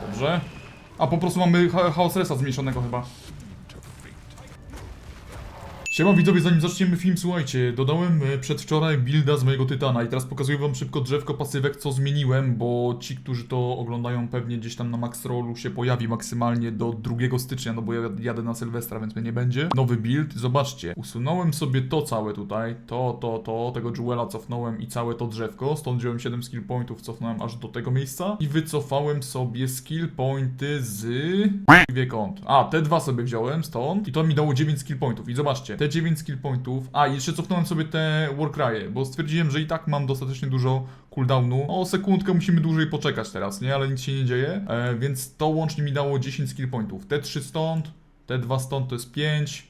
Dobrze. A po prostu mamy cha chaos resa zmniejszonego chyba. Siema widzowie, zanim zaczniemy film, słuchajcie, dodałem e, przedwczoraj builda z mojego Tytana i teraz pokazuję wam szybko drzewko pasywek, co zmieniłem, bo ci, którzy to oglądają pewnie gdzieś tam na Max Rollu się pojawi maksymalnie do 2 stycznia, no bo ja jadę na Sylwestra, więc mnie nie będzie. Nowy build, zobaczcie, usunąłem sobie to całe tutaj, to, to, to, tego Jewela cofnąłem i całe to drzewko, stąd wziąłem 7 skill pointów, cofnąłem aż do tego miejsca i wycofałem sobie skill pointy z... Wie kąt. A, te dwa sobie wziąłem stąd i to mi dało 9 skill pointów. I zobaczcie, te 9 skill pointów. A, jeszcze cofnąłem sobie te warcry'e, bo stwierdziłem, że i tak mam dostatecznie dużo cooldownu. O sekundkę musimy dłużej poczekać teraz, nie? Ale nic się nie dzieje. E, więc to łącznie mi dało 10 skill pointów. Te 3 stąd, te 2 stąd to jest 5.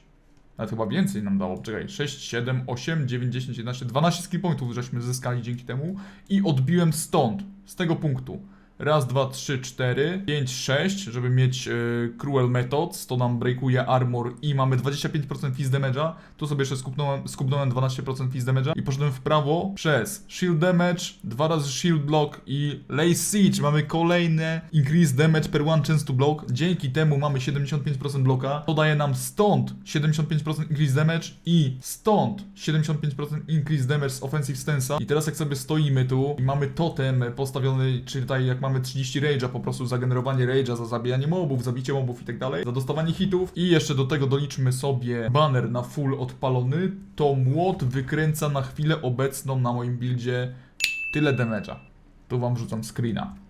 Nawet chyba więcej nam dało. Czekaj, 6, 7, 8, 9, 10, 11, 12 skill pointów żeśmy zyskali dzięki temu. I odbiłem stąd, z tego punktu. Raz, dwa, trzy, cztery, pięć, sześć, żeby mieć e, Cruel Methods, to nam breakuje armor i mamy 25% fizz damage'a. Tu sobie jeszcze skupnąłem, skupnąłem 12% fizz damage'a i poszedłem w prawo przez shield damage, dwa razy shield block i lay siege. Mamy kolejne increase damage per one chance to block. Dzięki temu mamy 75% bloka. To daje nam stąd 75% increase damage i stąd 75% increase damage z offensive stance'a. I teraz jak sobie stoimy tu i mamy totem postawiony, czyli tutaj jak mamy 30 rage'a, po prostu za generowanie rage'a, za zabijanie mobów, zabicie mobów i tak dalej, za dostawanie hitów i jeszcze do tego doliczmy sobie banner na full odpalony, to młot wykręca na chwilę obecną na moim buildzie tyle damage'a. Tu wam wrzucam screena.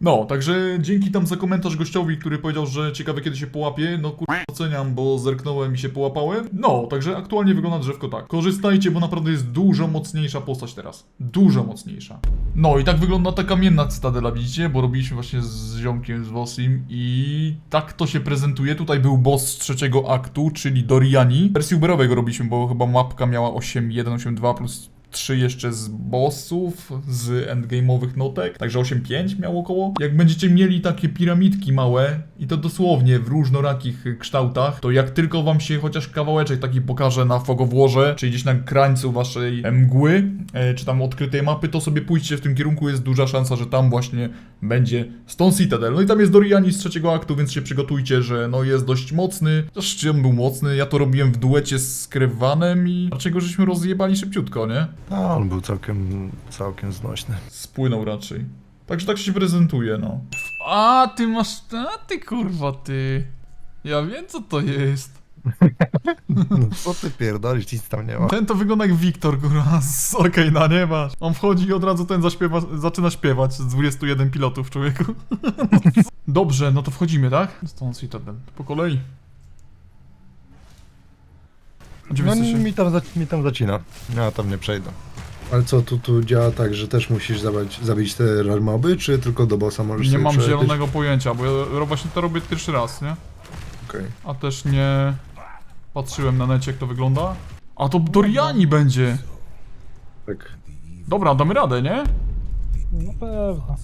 No, także dzięki tam za komentarz gościowi, który powiedział, że ciekawe kiedy się połapie. No kur... oceniam, bo zerknąłem i się połapałem. No, także aktualnie wygląda drzewko tak. Korzystajcie, bo naprawdę jest dużo mocniejsza postać teraz. Dużo mocniejsza. No i tak wygląda ta kamienna cytadela, widzicie? Bo robiliśmy właśnie z ziomkiem z Wosim i tak to się prezentuje. Tutaj był boss z trzeciego aktu, czyli Doriani. Wersji uberowej go robiliśmy, bo chyba mapka miała 8.1, 8.2 plus 3 jeszcze z bossów, z endgame'owych notek, także 8.5 miało około. Jak będziecie mieli takie piramidki małe, i to dosłownie w różnorakich kształtach, to jak tylko wam się chociaż kawałeczek taki pokaże na fogowłoże, czy gdzieś na krańcu waszej mgły, e, czy tam odkrytej mapy, to sobie pójdźcie w tym kierunku, jest duża szansa, że tam właśnie będzie Stone Citadel. No i tam jest Doriani z trzeciego aktu, więc się przygotujcie, że no jest dość mocny. Zresztą on był mocny, ja to robiłem w duecie z Krywanem i dlaczego żeśmy rozjebali szybciutko, nie? No, on był całkiem, całkiem znośny. Spłynął raczej. Także tak się prezentuje, no. A, ty masz... A, ty kurwa, ty. Ja wiem, co to jest. No co ty pierdolisz, nic tam nie ma. Ten to wygląda jak Wiktor, kurwa, z Orkane'a, nie masz. On wchodzi i od razu ten zaśpiewa, zaczyna śpiewać z 21 pilotów, człowieku. Dobrze, no to wchodzimy, tak? Stąd Citadel. Po kolei. Gdzie No, jesteście? mi, tam, zac- mi tam zacina. Ja tam nie przejdę. Ale co, tu, tu działa tak, że też musisz zabić, zabić te rarmoby, czy tylko do bossa możesz Nie sobie mam przelecieć? zielonego pojęcia, bo ja właśnie to robię pierwszy raz, nie? Okej. A też nie patrzyłem na necie jak to wygląda. A to Doriani będzie. Tak. Dobra, damy radę, nie? No pewno.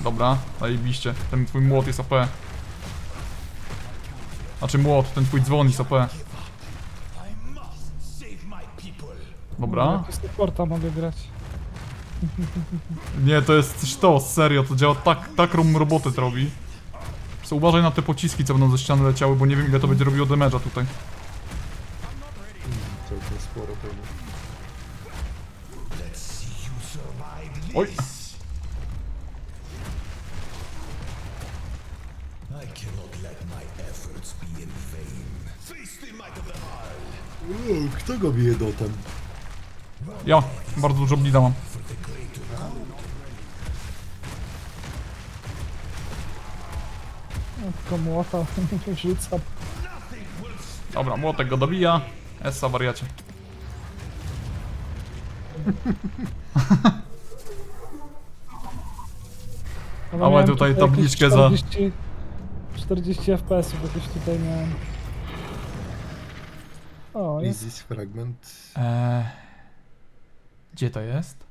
Dobra, zajebiście. Ten twój młot jest OP. Znaczy młot, ten twój dzwon jest OP. Dobra. Jako supporta mogę grać. Nie, to jest sztos, serio, to działa tak, taką robotę to robi. So, uważaj na te pociski, co będą ze ściany leciały, bo nie wiem ile to będzie robiło damage'a tutaj. Całkiem sporo pewnie. Oj! Uuu, kto go bije dotem? Ja, bardzo dużo blida mam. Tylko młota nie rzucam. Dobra, młotek go dobija. Essa wariacie. Ale Ale miałem tutaj jakieś tabliczkę za- 40, 40 FPS-ów jakieś tutaj miałem. O, jest. Easy fragment. Eee, gdzie to jest?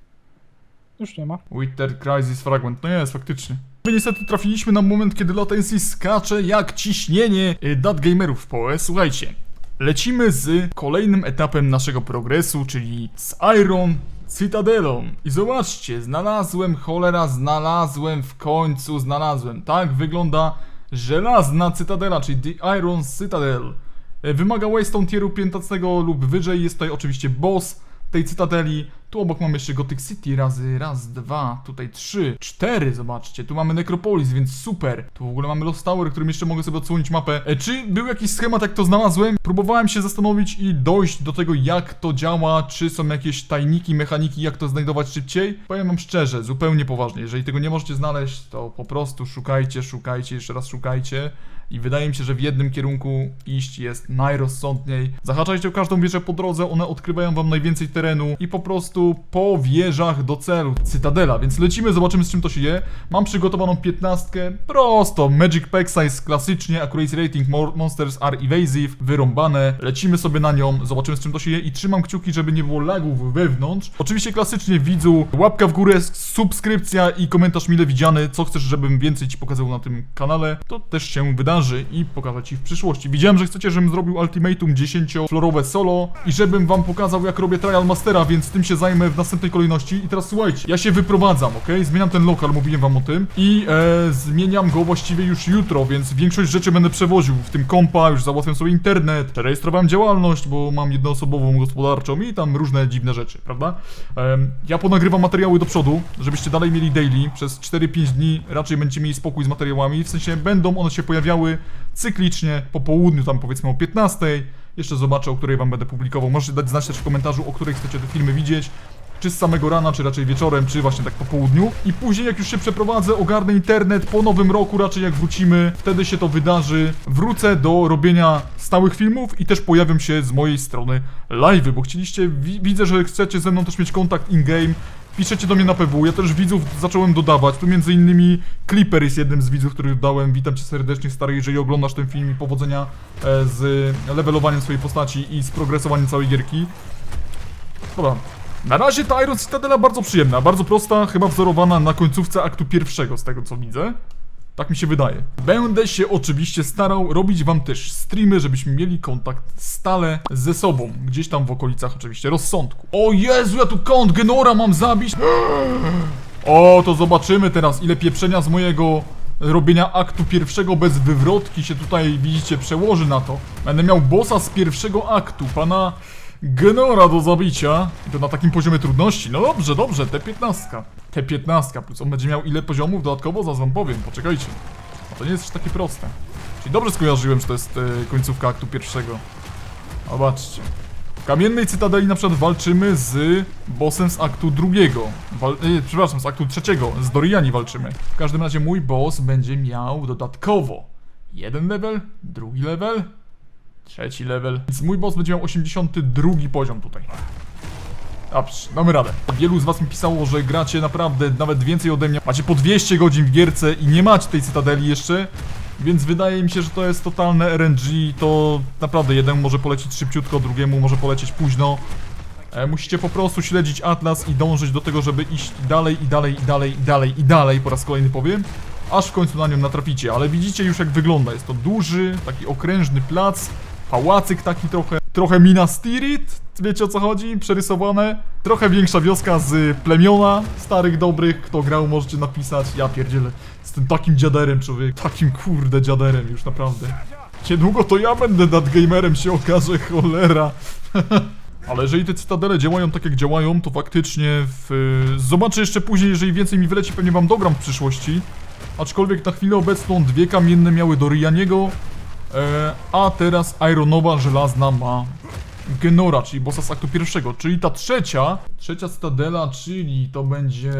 Już nie ma. Wither Crisis Fragment. No jest, faktycznie. My niestety trafiliśmy na moment, kiedy latency skacze jak ciśnienie y, dat gamerów w PoE. Słuchajcie. lecimy z kolejnym etapem naszego progresu, czyli z Iron Cytadelą. I zobaczcie, znalazłem, cholera, znalazłem w końcu, znalazłem. Tak wygląda żelazna Cytadela, czyli The Iron Citadel. E, Wymaga Waystone tieru 15 lub wyżej. Jest tutaj oczywiście boss tej cytadeli. Tu obok mamy jeszcze Gothic City razy raz, dwa, tutaj trzy, cztery, zobaczcie. Tu mamy Necropolis, więc super. Tu w ogóle mamy Lost Tower, którym jeszcze mogę sobie odsłonić mapę. E, czy był jakiś schemat, jak to znalazłem? Próbowałem się zastanowić i dojść do tego, jak to działa, czy są jakieś tajniki, mechaniki, jak to znajdować szybciej. Powiem wam szczerze, zupełnie poważnie, jeżeli tego nie możecie znaleźć, to po prostu szukajcie, szukajcie, jeszcze raz szukajcie. I wydaje mi się, że w jednym kierunku iść jest najrozsądniej. Zahaczajcie o każdą wieżę po drodze, one odkrywają wam najwięcej terenu i po prostu po wieżach do celu. Cytadela, więc lecimy, zobaczymy z czym to się je. Mam przygotowaną piętnastkę, prosto, Magic Pack Size klasycznie, Accuracy Rating, Mo- Monsters are Evasive, wyrąbane. Lecimy sobie na nią, zobaczymy z czym to się je i trzymam kciuki, żeby nie było lagów wewnątrz. Oczywiście klasycznie widzu, łapka w górę, subskrypcja i komentarz mile widziany, co chcesz, żebym więcej ci pokazał na tym kanale, to też się wydarzy i pokażę ci w przyszłości. Widziałem, że chcecie, żebym zrobił Ultimatum 10-florowe solo i żebym wam pokazał, jak robię Trial Mastera, więc tym się zajmę w następnej kolejności. I teraz słuchajcie, ja się wyprowadzam, ok? Zmieniam ten lokal, mówiłem wam o tym i e, zmieniam go właściwie już jutro, więc większość rzeczy będę przewoził, w tym kompa, już załatwiam sobie internet, przerejestrowałem działalność, bo mam jednoosobową gospodarczą i tam różne dziwne rzeczy, prawda? Em, ja ponagrywam materiały do przodu, żebyście dalej mieli daily, przez 4-5 dni raczej będziecie mieli spokój z materiałami, w sensie będą one się pojawiały cyklicznie, po południu, tam powiedzmy o 15, jeszcze zobaczę, o której wam będę publikował, możecie dać znać też w komentarzu, o której chcecie te filmy widzieć, czy z samego rana, czy raczej wieczorem, czy właśnie tak po południu. I później jak już się przeprowadzę, ogarnę internet po nowym roku, raczej jak wrócimy, wtedy się to wydarzy. Wrócę do robienia stałych filmów i też pojawią się z mojej strony live'y, bo chcieliście, wi widzę, że chcecie ze mną też mieć kontakt in-game. Piszecie do mnie na PW, ja też widzów zacząłem dodawać, tu między innymi Clipper jest jednym z widzów, których dałem, witam cię serdecznie stary, jeżeli oglądasz ten film i powodzenia e, z levelowaniem swojej postaci i z progresowaniem całej gierki. Dobra. Na razie ta Iron Citadela bardzo przyjemna, bardzo prosta, chyba wzorowana na końcówce aktu pierwszego, z tego co widzę. Tak mi się wydaje. Będę się oczywiście starał robić wam też streamy, żebyśmy mieli kontakt stale ze sobą. Gdzieś tam w okolicach oczywiście rozsądku. O Jezu, ja tu kąt Genora mam zabić! O, to zobaczymy teraz, ile pieprzenia z mojego robienia aktu pierwszego bez wywrotki się tutaj, widzicie, przełoży na to. Będę miał bossa z pierwszego aktu, pana Genora do zabicia. I to na takim poziomie trudności. No dobrze, dobrze, T15. T15 plus on będzie miał ile poziomów dodatkowo? Zaraz wam powiem, poczekajcie. No to nie jest aż takie proste. Czyli dobrze skojarzyłem, że to jest e, końcówka aktu pierwszego. Zobaczcie. W Kamiennej Cytadeli na przykład walczymy z bossem z aktu drugiego. Wal e, przepraszam, z aktu trzeciego. Z Doriani walczymy. W każdym razie mój boss będzie miał dodatkowo jeden level, drugi level, trzeci level. Więc mój boss będzie miał 82 poziom tutaj. Dobrze, damy radę. Wielu z was mi pisało, że gracie naprawdę nawet więcej ode mnie. Macie po 200 godzin w gierce i nie macie tej Cytadeli jeszcze. Więc wydaje mi się, że to jest totalne RNG. To naprawdę jeden może polecieć szybciutko, drugiemu może polecieć późno. E, musicie po prostu śledzić Atlas i dążyć do tego, żeby iść dalej i dalej i dalej i dalej i dalej, po raz kolejny powiem, aż w końcu na nią natraficie. Ale widzicie już jak wygląda. Jest to duży, taki okrężny plac, pałacyk taki trochę, trochę Minas Tirith, wiecie o co chodzi? Przerysowane. Trochę większa wioska z plemiona starych, dobrych. Kto grał, możecie napisać. Ja pierdzielę, jestem takim dziaderem, człowiek. Takim kurde dziaderem już naprawdę. Niedługo to ja będę nadgamerem się okaże, cholera. Ale jeżeli te cytadele działają tak jak działają, to faktycznie w... Zobaczę jeszcze później, jeżeli więcej mi wyleci, pewnie wam dogram w przyszłości. Aczkolwiek na chwilę obecną dwie kamienne miały do Ryaniego, e, a teraz Ironowa żelazna ma Genora, czyli bossa z aktu pierwszego. Czyli ta trzecia, trzecia cytadela, czyli to będzie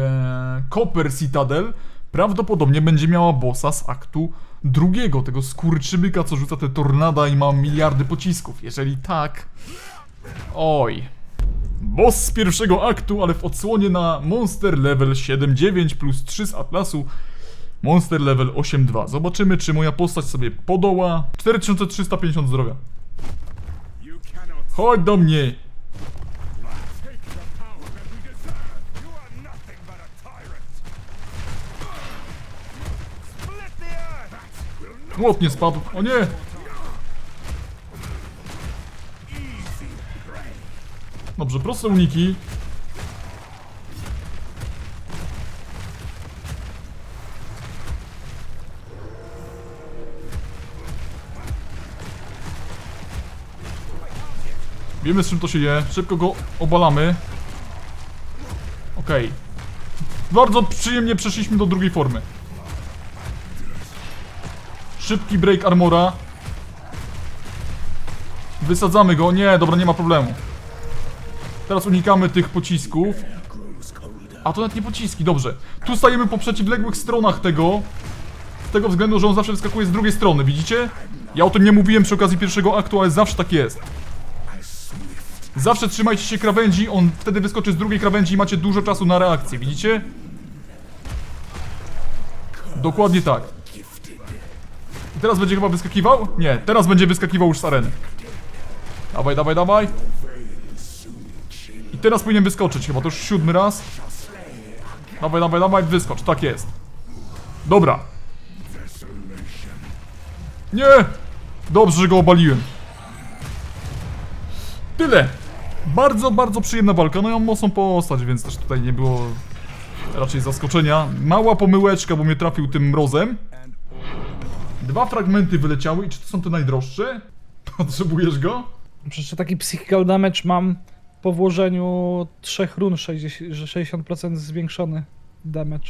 Copper Citadel, prawdopodobnie będzie miała bossa z aktu drugiego, tego skurczybyka, co rzuca te tornada i ma miliardy pocisków. Jeżeli tak, Oj. Boss z pierwszego aktu, ale w odsłonie na Monster Level 7.9 plus 3 z Atlasu. Monster Level 8.2. Zobaczymy, czy moja postać sobie podoła. 4350 zdrowia. Chodź do mnie! Młot nie spadł. O nie! Dobrze, proste uniki. Wiemy z czym to się je. Szybko go obalamy. Okej. Bardzo przyjemnie przeszliśmy do drugiej formy. Szybki break armora. Wysadzamy go. Nie, dobra, nie ma problemu. Teraz unikamy tych pocisków. A to nawet nie pociski, dobrze. Tu stajemy po przeciwległych stronach tego. Z tego względu, że on zawsze wyskakuje z drugiej strony, widzicie? Ja o tym nie mówiłem przy okazji pierwszego aktu, ale zawsze tak jest. Zawsze trzymajcie się krawędzi, on wtedy wyskoczy z drugiej krawędzi i macie dużo czasu na reakcję, widzicie? Dokładnie tak. I teraz będzie chyba wyskakiwał? Nie, teraz będzie wyskakiwał już z areny. Dawaj, dawaj, dawaj. I teraz powinien wyskoczyć chyba, to już siódmy raz. Dawaj, dawaj, dawaj, wyskocz, tak jest. Dobra. Nie! Dobrze, że go obaliłem. Tyle. Bardzo, bardzo przyjemna walka. No ja mam mocną postać, więc też tutaj nie było raczej zaskoczenia. Mała pomyłeczka, bo mnie trafił tym mrozem. Dwa fragmenty wyleciały i czy to są te najdroższe? Potrzebujesz go? Przecież taki psychical damage mam po włożeniu trzech run 60, że 60% zwiększony damage.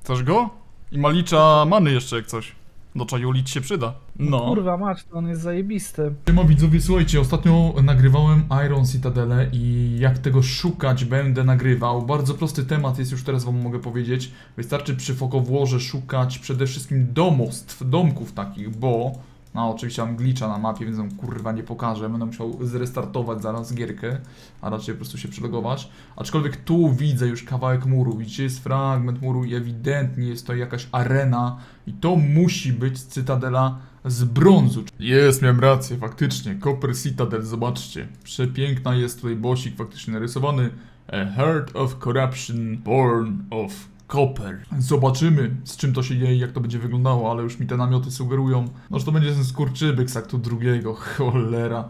Chcesz go? I malicza many jeszcze jak coś. Do czaju lić się przyda. No. Kurwa mać, to on jest zajebisty. Siema widzowie, słuchajcie, ostatnio nagrywałem Iron Citadele i jak tego szukać będę nagrywał. Bardzo prosty temat jest już teraz wam mogę powiedzieć. Wystarczy przy fokowłorze szukać przede wszystkim domostw, domków takich, bo... No oczywiście mam glitcha na mapie, więc wam kurwa nie pokażę. Będę musiał zrestartować zaraz gierkę, a raczej po prostu się przelogować. Aczkolwiek tu widzę już kawałek muru, widzicie, jest fragment muru i ewidentnie jest to jakaś arena i to musi być Cytadela z brązu. Jest, miałem rację, faktycznie. Copper Citadel, zobaczcie. Przepiękna jest tutaj bosik faktycznie narysowany. A Heart of Corruption, Born of Copper. Zobaczymy, z czym to się je i jak to będzie wyglądało, ale już mi te namioty sugerują, no, że to będzie ten skurczybyk z aktu drugiego. Cholera.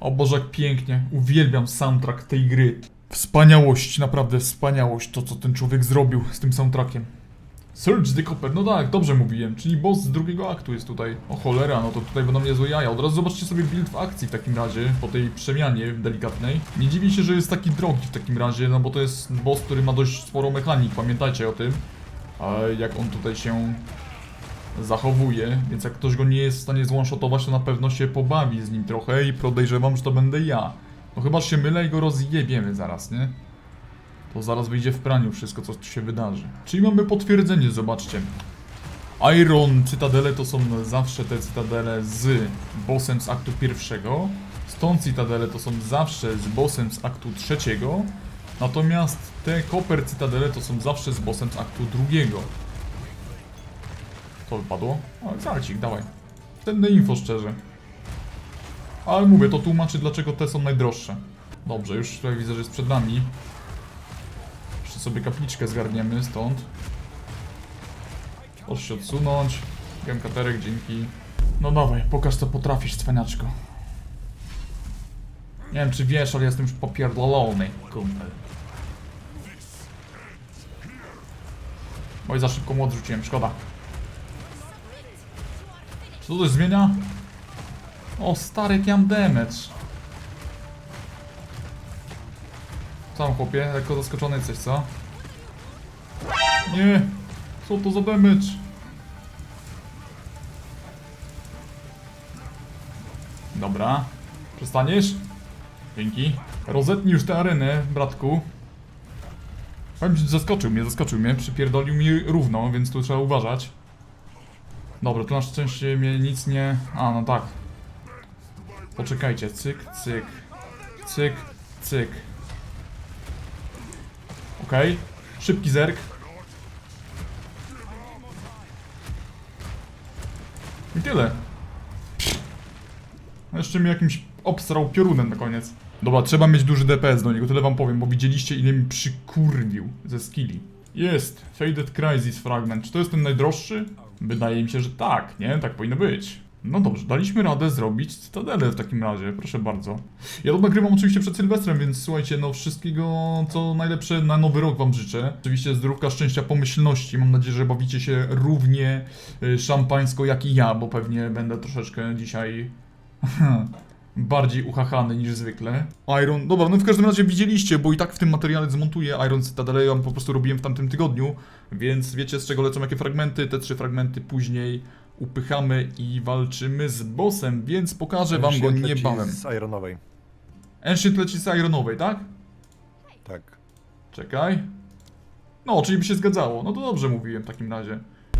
O Boże, jak pięknie. Uwielbiam soundtrack tej gry. Wspaniałość, naprawdę wspaniałość, to co ten człowiek zrobił z tym soundtrackiem. Search the Copper, no tak, dobrze mówiłem, czyli boss z drugiego aktu jest tutaj. O cholera, no to tutaj będą niezłe jaja. Od razu zobaczcie sobie build w akcji w takim razie, po tej przemianie delikatnej. Nie dziwię się, że jest taki drogi w takim razie, no bo to jest boss, który ma dość sporo mechanik, pamiętajcie o tym. A jak on tutaj się zachowuje, więc jak ktoś go nie jest w stanie zwanshotować, to na pewno się pobawi z nim trochę i podejrzewam, że to będę ja. No chyba się mylę i go rozjebiemy zaraz, nie? To zaraz wyjdzie w praniu wszystko, co się wydarzy. Czyli mamy potwierdzenie, zobaczcie. Iron Cytadele to są zawsze te cytadele z bossem z aktu pierwszego. Stone Cytadele to są zawsze z bossem z aktu trzeciego. Natomiast te Copper Cytadele to są zawsze z bossem z aktu drugiego. To wypadło? O, zalcik, dawaj. Cenne info szczerze. Ale mówię, to tłumaczy dlaczego te są najdroższe. Dobrze, już tutaj widzę, że jest przed nami. Jeszcze sobie kapliczkę zgarniemy stąd. Proszę się odsunąć. Gemkaterek, dzięki. No dawaj, pokaż co potrafisz, cwaniaczko. Nie wiem czy wiesz, ale jestem już popierdolony, kumpel. Oj, za szybko młot rzuciłem, szkoda. Co to zmienia? O, stary, mam damage. Tam, chłopie? Lekko zaskoczony jesteś, co? Nie! Co to za damage? Dobra. Przestaniesz? Dzięki. Rozetnij już tę arenę, bratku. Powiem ci, zaskoczył mnie, zaskoczył mnie. Przypierdolił mi równo, więc tu trzeba uważać. Dobra, tu na szczęście mnie nic nie... A, no tak. Poczekajcie, cyk, cyk. Cyk, cyk. Okej. Szybki zerk. I tyle. A Jeszcze mi jakimś obsrał piorunem na koniec. Dobra, trzeba mieć duży DPS do niego, tyle wam powiem, bo widzieliście ile mi przykurwił ze skilli. Jest, Faded Crisis Fragment. Czy to jest ten najdroższy? Wydaje mi się, że tak, nie? Tak powinno być. No dobrze, daliśmy radę zrobić Cytadelę w takim razie, proszę bardzo. Ja to nagrywam oczywiście przed Sylwestrem, więc słuchajcie, no wszystkiego co najlepsze na nowy rok wam życzę. Oczywiście zdrówka, szczęścia, pomyślności. Mam nadzieję, że bawicie się równie y, szampańsko jak i ja, bo pewnie będę troszeczkę dzisiaj bardziej uchachany niż zwykle. Iron, dobra, no w każdym razie widzieliście, bo i tak w tym materiale zmontuję Iron Citadel, ja po prostu robiłem w tamtym tygodniu, więc wiecie z czego lecą jakie fragmenty, te trzy fragmenty później upychamy i walczymy z bossem, więc pokażę wam go niebawem. Z Ironowej. Ancient leci z Ironowej, tak? Tak. Czekaj. No, czyli by się zgadzało. No to dobrze mówiłem w takim razie.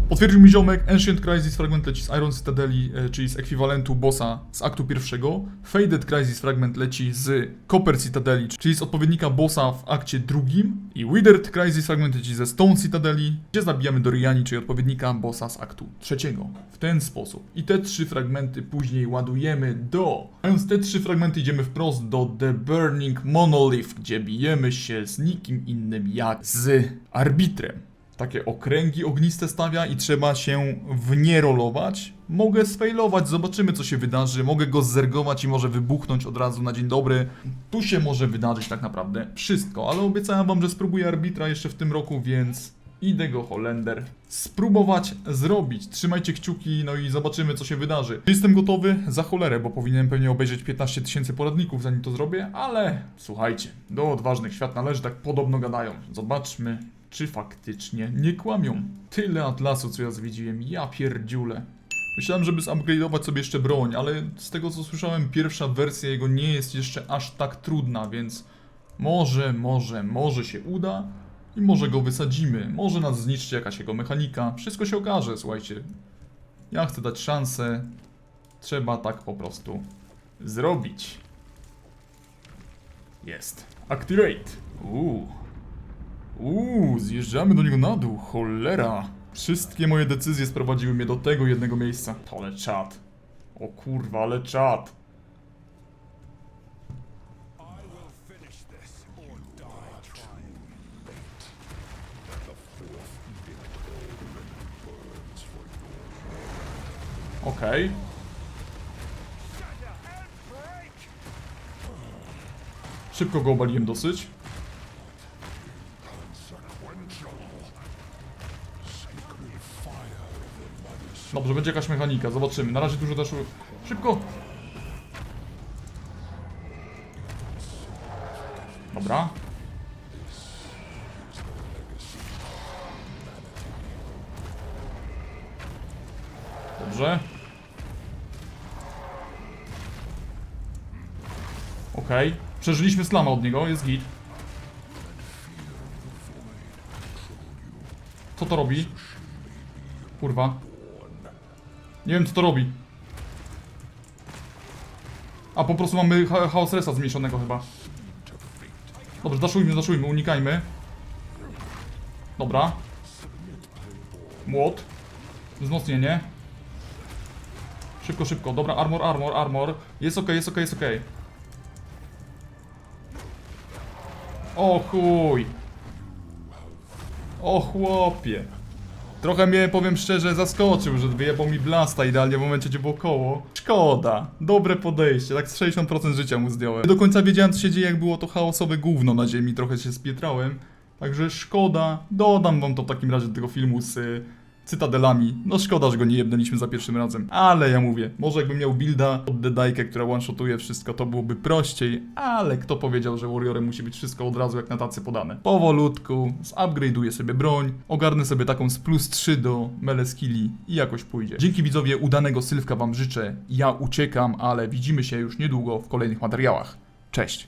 Potwierdził mi ziomek, Ancient Crisis fragment leci z Iron Citadeli, e, czyli z ekwiwalentu bossa z aktu pierwszego. Faded Crisis fragment leci z Copper Citadeli, czyli z odpowiednika bossa w akcie drugim. I Withered Crisis fragment leci ze Stone Citadeli, gdzie zabijamy Doriani, czyli odpowiednika bossa z aktu trzeciego. W ten sposób. I te trzy fragmenty później ładujemy do... Mając te trzy fragmenty idziemy wprost do The Burning Monolith, gdzie bijemy się z nikim innym jak z Arbitrem takie okręgi ogniste stawia i trzeba się w nie rolować. Mogę sfailować, zobaczymy co się wydarzy. Mogę go zergować i może wybuchnąć od razu na dzień dobry. Tu się może wydarzyć tak naprawdę wszystko, ale obiecałem wam, że spróbuję arbitra jeszcze w tym roku, więc idę go Holender spróbować zrobić. Trzymajcie kciuki, no i zobaczymy co się wydarzy. Jestem gotowy za cholerę, bo powinienem pewnie obejrzeć 15 tysięcy poradników zanim to zrobię, ale słuchajcie, do odważnych świat należy, tak podobno gadają. Zobaczmy, czy faktycznie nie kłamią. Tyle atlasu, co ja zwiedziłem, ja pierdziule. Myślałem, żeby zupgrade'ować sobie jeszcze broń, ale z tego co słyszałem, pierwsza wersja jego nie jest jeszcze aż tak trudna, więc może, może, może się uda i może go wysadzimy. Może nas zniszczy jakaś jego mechanika. Wszystko się okaże, słuchajcie. Ja chcę dać szansę. Trzeba tak po prostu zrobić. Jest. Activate. Uuu. Uuu, zjeżdżamy do niego na dół, cholera. Wszystkie moje decyzje sprowadziły mnie do tego jednego miejsca. Ale czad. O kurwa, ale czad. Okej. Szybko go obaliłem dosyć. Dobrze, będzie jakaś mechanika, zobaczymy. Na razie dużo też... Szybko! Dobra. Dobrze. Okej. Przeżyliśmy slama od niego, jest git. Co to robi? Kurwa. Nie wiem co to robi. A po prostu mamy cha chaos resa zmniejszonego chyba. Dobrze, daszujmy, daszujmy, unikajmy. Dobra. Młot. Wzmocnienie. Szybko, szybko. Dobra, armor, armor, armor. Jest ok, jest ok, jest ok. O chuj. O chłopie. Trochę mnie, powiem szczerze, zaskoczył, że wyjebał mi blasta idealnie w momencie, gdzie było koło. Szkoda. Dobre podejście, tak z 60% życia mu zdjąłem. Nie do końca wiedziałem, co się dzieje, jak było to chaosowe gówno na ziemi, trochę się spietrałem. Także szkoda. Dodam wam to w takim razie do tego filmu z cytadelami. No szkoda, że go nie jebnęliśmy za pierwszym razem. Ale ja mówię, może jakbym miał builda od dedajkę, która one-shotuje wszystko, to byłoby prościej. Ale kto powiedział, że Warriorem musi być wszystko od razu jak na tacy podane. Powolutku, zupgrade'uję sobie broń, ogarnę sobie taką z plus 3 do mele skilli i jakoś pójdzie. Dzięki widzowie, udanego sylwka wam życzę. Ja uciekam, ale widzimy się już niedługo w kolejnych materiałach. Cześć!